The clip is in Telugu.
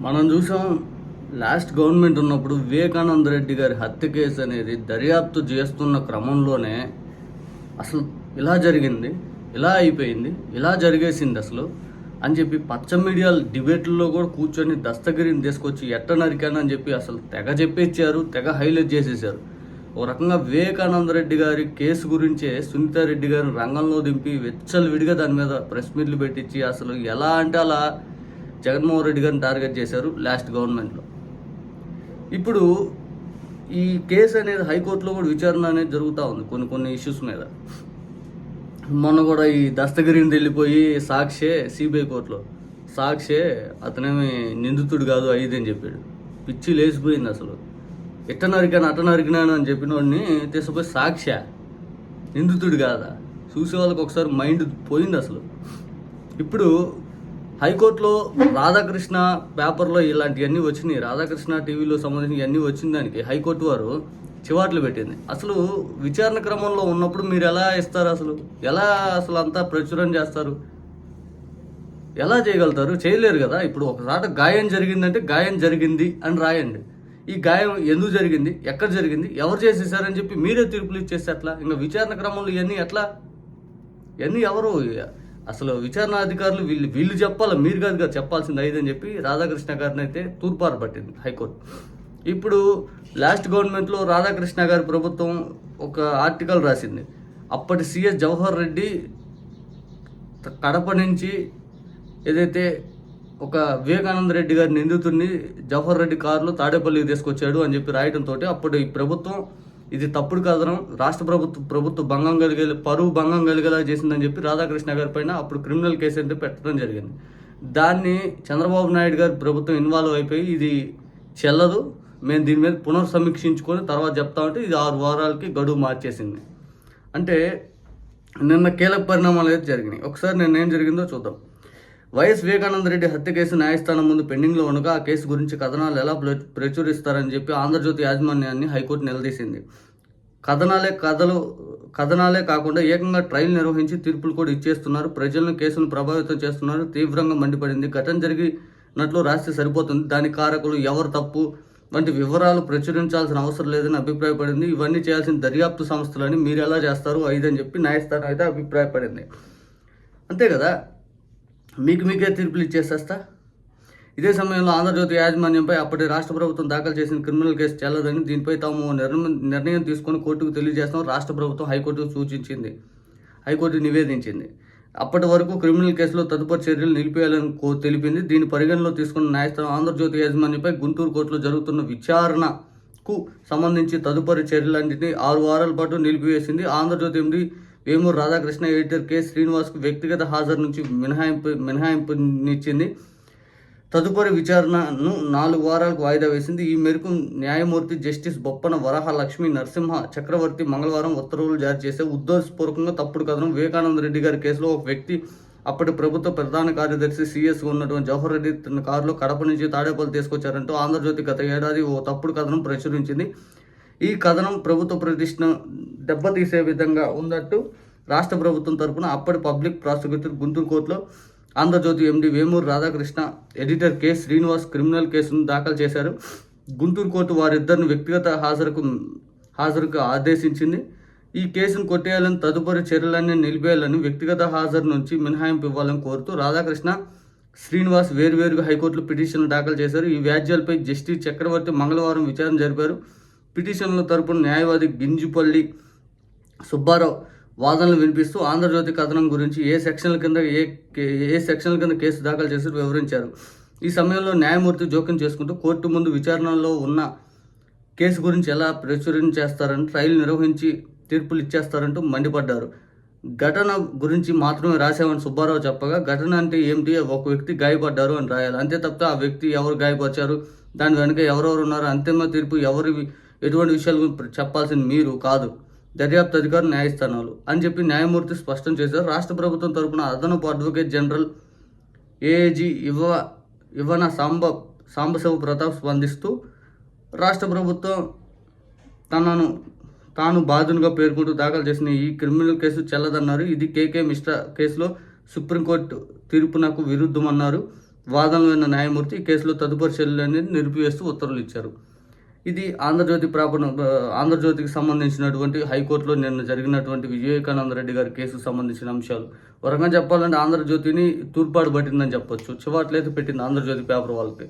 మనం చూసాం లాస్ట్ గవర్నమెంట్ ఉన్నప్పుడు వివేకానంద రెడ్డి గారి హత్య కేసు అనేది దర్యాప్తు చేస్తున్న క్రమంలోనే అసలు ఇలా జరిగింది ఇలా అయిపోయింది ఇలా జరిగేసింది అసలు అని చెప్పి పచ్చ మీడియా డిబేట్లలో కూడా కూర్చొని దస్తగిరిని తీసుకొచ్చి ఎట్ట నరికాను అని చెప్పి అసలు తెగ చెప్పేచ్చారు తెగ హైలైట్ చేసేసారు. ఒక రకంగా వివేకానంద రెడ్డి గారి కేసు గురించే సునీతారెడ్డి గారిని రంగంలో దింపి వెచ్చలు విడిగా దాని మీద ప్రెస్ మీట్లు పెట్టించి అసలు ఎలా అంటే అలా జగన్మోహన్ రెడ్డి గారిని టార్గెట్ చేశారు లాస్ట్ గవర్నమెంట్లో. ఇప్పుడు ఈ కేసు అనేది హైకోర్టులో కూడా విచారణ అనేది జరుగుతూ ఉంది కొన్ని కొన్ని ఇష్యూస్ మీద. మొన్న కూడా ఈ దస్తగిరిని వెళ్ళిపోయి సాక్షే సిబిఐ కోర్టులో. సాక్షే అతనేమి నిందితుడు కాదు ఐదు అని చెప్పాడు. పిచ్చి లేచిపోయింది అసలు. ఎట్ట నరికాను అట్ట నరికినాను అని చెప్పిన వాడిని తీసుకుపోయి సాక్ష. నిందితుడు కాదా? చూసే వాళ్ళకి ఒకసారి మైండ్ పోయింది అసలు. ఇప్పుడు హైకోర్టులో రాధాకృష్ణ పేపర్లో ఇలాంటివన్నీ వచ్చినాయి. రాధాకృష్ణ టీవీలో సంబంధించిన ఇవన్నీ వచ్చిన దానికి హైకోర్టు వారు చివాట్లు పెట్టింది. అసలు విచారణ క్రమంలో ఉన్నప్పుడు మీరు ఎలా ఇస్తారు అసలు? ఎలా అసలు అంతా ప్రచురణ చేస్తారు? ఎలా చేయగలుగుతారు? చేయలేరు కదా. ఇప్పుడు ఒకసారి గాయం జరిగిందంటే గాయం జరిగింది అని రాయండి. ఈ గాయం ఎందుకు జరిగింది? ఎక్కడ జరిగింది? ఎవరు చేసేసారని చెప్పి మీరే తీర్పులు ఇచ్చేస్తే ఎట్లా? ఇంకా విచారణ క్రమంలో ఇవన్నీ ఎట్లా? ఇవన్నీ ఎవరు అసలు విచారణ అధికారులు వీళ్ళు వీళ్ళు చెప్పాలి? మీరు కాదు కదా చెప్పాల్సింది ఐదని చెప్పి రాధాకృష్ణ గారిని అయితే తూర్పారు పట్టింది హైకోర్టు. ఇప్పుడు లాస్ట్ గవర్నమెంట్లో రాధాకృష్ణ గారి ప్రభుత్వం ఒక ఆర్టికల్ రాసింది. అప్పటి సీఎస్ జవహర్ రెడ్డి కడప నుంచి ఏదైతే ఒక వివేకానంద రెడ్డి గారి నిందితుడిని జవహర్ రెడ్డి కారులో తాడేపల్లికి తీసుకొచ్చాడు అని చెప్పి రాయడంతో అప్పుడు ఈ ప్రభుత్వం ఇది తప్పుడు కథనం రాష్ట్ర ప్రభుత్వం ప్రభుత్వ భంగం కలిగే పరువు భంగం కలిగేలా చేసిందని చెప్పి రాధాకృష్ణ గారి పైన అప్పుడు క్రిమినల్ కేసు అయితే పెట్టడం జరిగింది. దాన్ని చంద్రబాబు నాయుడు గారి ప్రభుత్వం ఇన్వాల్వ్ అయిపోయి ఇది చెల్లదు. మేము దీని మీద పునర్సమీక్షించుకొని తర్వాత చెప్తామంటే ఇది ఆరు వారాలకి గడువు మార్చేసింది. అంటే నిన్న కీలక పరిణామాలు అయితే జరిగినాయి. ఒకసారి నిన్న ఏం జరిగిందో చూద్దాం. వైఎస్ వివేకానంద రెడ్డి హత్య కేసు న్యాయస్థానం ముందు పెండింగ్లో ఉండగా ఆ కేసు గురించి కథనాలు ఎలా ప్రచురిస్తారని చెప్పి ఆంధ్రజ్యోతి యాజమాన్యాన్ని హైకోర్టు నిలదీసింది. కథనాలే కథలు కథనాలే కాకుండా ఏకంగా ట్రయల్ నిర్వహించి తీర్పులు కూడా ఇచ్చేస్తున్నారు. ప్రజలను కేసును ప్రభావితం చేస్తున్నారు. తీవ్రంగా మండిపడింది. ఘటన జరిగినట్లు రాస్తే సరిపోతుంది. దాని కారకులు ఎవరు తప్పు వంటి వివరాలు ప్రచురించాల్సిన అవసరం లేదని అభిప్రాయపడింది. ఇవన్నీ చేయాల్సిన దర్యాప్తు సంస్థలని మీరు ఎలా చేస్తారు? అని చెప్పి న్యాయస్థానం అయితే అభిప్రాయపడింది. అంతే కదా? మీకు మీకే తీర్పులు ఇచ్చేసేస్తా. ఇదే సమయంలో ఆంధ్రజ్యోతి యాజమాన్యంపై అప్పటి రాష్ట్ర ప్రభుత్వం దాఖలు చేసిన క్రిమినల్ కేసు చెల్లదని దీనిపై తాము నిర్ణయం తీసుకొని కోర్టుకు తెలియజేస్తాం రాష్ట్ర ప్రభుత్వం హైకోర్టుకు సూచించింది. హైకోర్టు నివేదించింది. అప్పటి వరకు క్రిమినల్ కేసులో తదుపరి చర్యలు నిలిపేయాలని కో- తెలిపింది. దీని పరిగణలో తీసుకున్న న్యాయస్థానం ఆంధ్రజ్యోతి యాజమాన్యంపై గుంటూరు కోర్టులో జరుగుతున్న విచారణకు సంబంధించి తదుపరి చర్యలన్నింటినీ ఆరు వారాల పాటు నిలిపివేసింది. Andhrajyothy MD Vemuru Radhakrishna editor K శ్రీనివాస్కు వ్యక్తిగత హాజరు నుంచి మినహాయింపు మినహాయింపునిచ్చింది. తదుపరి విచారణను నాలుగు వారాలకు వాయిదా వేసింది. ఈ మేరకు న్యాయమూర్తి జస్టిస్ బొప్పన వరహ లక్ష్మి నరసింహ చక్రవర్తి మంగళవారం ఉత్తర్వులు జారీ చేసే ఉద్దేశపూర్వకంగా తప్పుడు కథనం. వివేకానంద రెడ్డి గారి కేసులో ఒక వ్యక్తి అప్పటి ప్రభుత్వ ప్రధాన కార్యదర్శి సిఎస్ ఉన్నటువంటి జవహర్ రెడ్డి తన కారులో కడప నుంచి తాడేపల్లి తీసుకొచ్చారంటూ ఆంధ్రజ్యోతి గత ఏడాది ఓ తప్పుడు కథనం ప్రచురించింది. ఈ కథనం ప్రభుత్వ ప్రతిష్టను దెబ్బతీసే విధంగా ఉన్నట్టు రాష్ట్ర ప్రభుత్వం తరపున అప్పటి పబ్లిక్ ప్రాసిక్యూటర్ గుంటూరు కోర్టులో Andhrajyothy MD Vemuru Radhakrishna editor K Srinivas criminal కేసును దాఖలు చేశారు. గుంటూరు కోర్టు వారిద్దరిని వ్యక్తిగత హాజరుకు హాజరుకు ఆదేశించింది. ఈ కేసును కొట్టేయాలని తదుపరి చర్యలన్నీ నిలిపేయాలని వ్యక్తిగత హాజరు నుంచి మినహాయింపు ఇవ్వాలని కోరుతూ రాధాకృష్ణ శ్రీనివాస్ వేర్వేరుగా హైకోర్టులో పిటిషన్లు దాఖలు చేశారు. ఈ వ్యాజ్యాలపై జస్టిస్ చక్రవర్తి మంగళవారం విచారణ జరిపారు. పిటిషన్ల తరపున న్యాయవాది గింజుపల్లి సుబ్బారావు వాదనలు వినిపిస్తూ ఆంధ్రజ్యోతి కథనం గురించి ఏ సెక్షన్ల కింద ఏ కే- ఏ సెక్షన్ల కింద కేసు దాఖలు చేసి వివరించారు. ఈ సమయంలో న్యాయమూర్తి జోక్యం చేసుకుంటూ కోర్టు ముందు విచారణలో ఉన్న కేసు గురించి ఎలా ప్రచురించేస్తారని ట్రయల్ నిర్వహించి తీర్పులు ఇచ్చేస్తారంటూ మండిపడ్డారు. ఘటన గురించి మాత్రమే రాశామని సుబ్బారావు చెప్పగా ఘటన అంటే ఏమిటి? ఒక వ్యక్తి గాయపడ్డారు అని రాయాలి. అంతే తప్ప ఆ వ్యక్తి ఎవరు గాయపరిచారు? దాని వెనుక ఎవరెవరు ఉన్నారు? అంతిమ తీర్పు ఎవరి ఎటువంటి విషయాలు చెప్పాల్సింది మీరు కాదు. దర్యాప్తు అధికారులు న్యాయస్థానాలు అని చెప్పి న్యాయమూర్తి స్పష్టం చేశారు. రాష్ట్ర ప్రభుత్వం తరపున అదనపు అడ్వకేట్ జనరల్ ఏఏజీ ఇవ్వ ఇవ్వన సాంబ సాంబశివ ప్రతాప్ స్పందిస్తూ రాష్ట్ర ప్రభుత్వం తనను తాను బాధ్యునిగా పేర్కొంటూ దాఖలు చేసిన ఈ క్రిమినల్ కేసు చెల్లదన్నారు. ఇది కేకే మిశ్రా కేసులో సుప్రీంకోర్టు తీర్పునకు విరుద్ధమన్నారు. వాదనలు విన్న న్యాయమూర్తి ఈ కేసులో తదుపరి చర్యలు అనేది నిలిపివేస్తూ ఉత్తర్వులు ఇచ్చారు. ఇది ఆంధ్రజ్యోతి ప్రాపర్ ఆంధ్రజ్యోతికి సంబంధించినటువంటి హైకోర్టులో నిన్న జరిగినటువంటి వివేకానంద రెడ్డి గారి కేసుకు సంబంధించిన అంశాలు. వరంగా చెప్పాలంటే ఆంధ్రజ్యోతిని తూర్పాడు పట్టిందని చెప్పొచ్చు. చివాట్లయితే పెట్టింది ఆంధ్రజ్యోతి పేపర్ వాళ్ళకి.